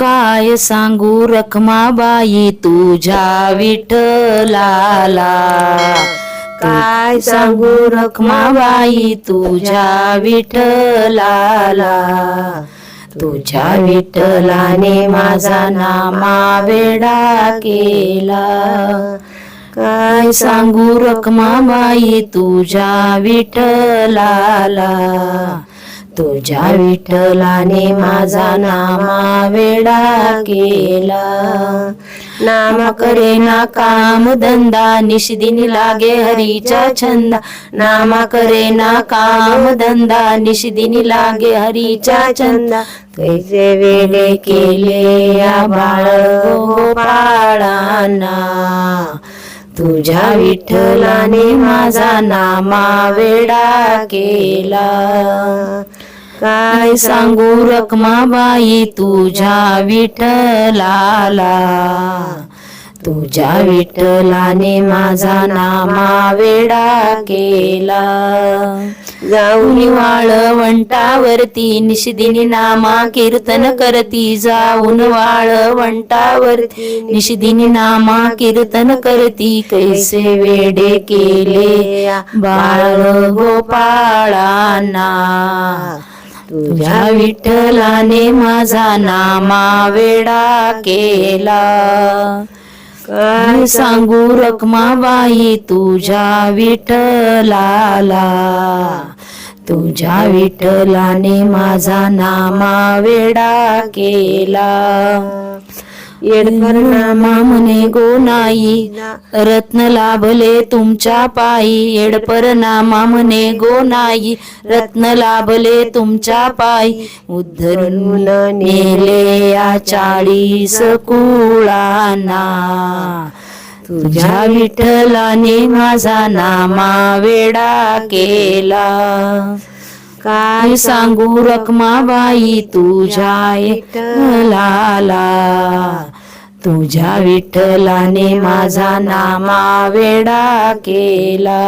काय सांगू रखमाबाई तुझ्या विठ्ठलाला? काय सांगू रखमाबाई तुझ्या विठ्ठलाला? तुझ्या विठ्ठलाने माझा नामा वेडा केला. काय सांगू रखमाबाई तुझ्या विठ्ठलाला? तुझ्या विठ्ठलाने माझा नामा वेडा केला. नाम करे ना काम धंदा निशिदिनी लागे हरीचा छंदा. नामा करे ना काम धंदा निशिदिनी लागे हरीचा छंदा. कैसे वेडे केले या बाळ गोपाळांना. तुझ्या विठ्ठलाने माझा नामा वेडा केला. काय सांगू रखमाबाई तुझ्या विठलाला तुझ्या विठ्ठलाने माझा नामा वेडा केला. जाऊन वाळवंटावरती निशिदिनी नामा कीर्तन करती. जाऊन वाळवंटावरती निशिदिनी नामा कीर्तन करती. कैसे वेडे केले बाळ गोपाळांना. तुझ्या विठ्ठलाने माझा नामा वेडा केला. काय सांगू रखमाबाई तुझ्या विठ्ठलाला? तुझ्या विठ्ठलाने माझा नामा वेडा केला. येडकर नामा म्हणे गोनाई रत्न लाभले तुमच्या पायी. येडपर नामा म्हणे गोनाई रत्न लाभले तुमच्या पायी. उद्धरून नेले या चाळीस कुळांना. तुझ्या विठ्ठलाने माझा नामा वेडा केला. काय सांगू रखमाबाई तुझ्या विठ्ठलाला तुझ्या विठ्ठलाने माझा नामा वेडा केला.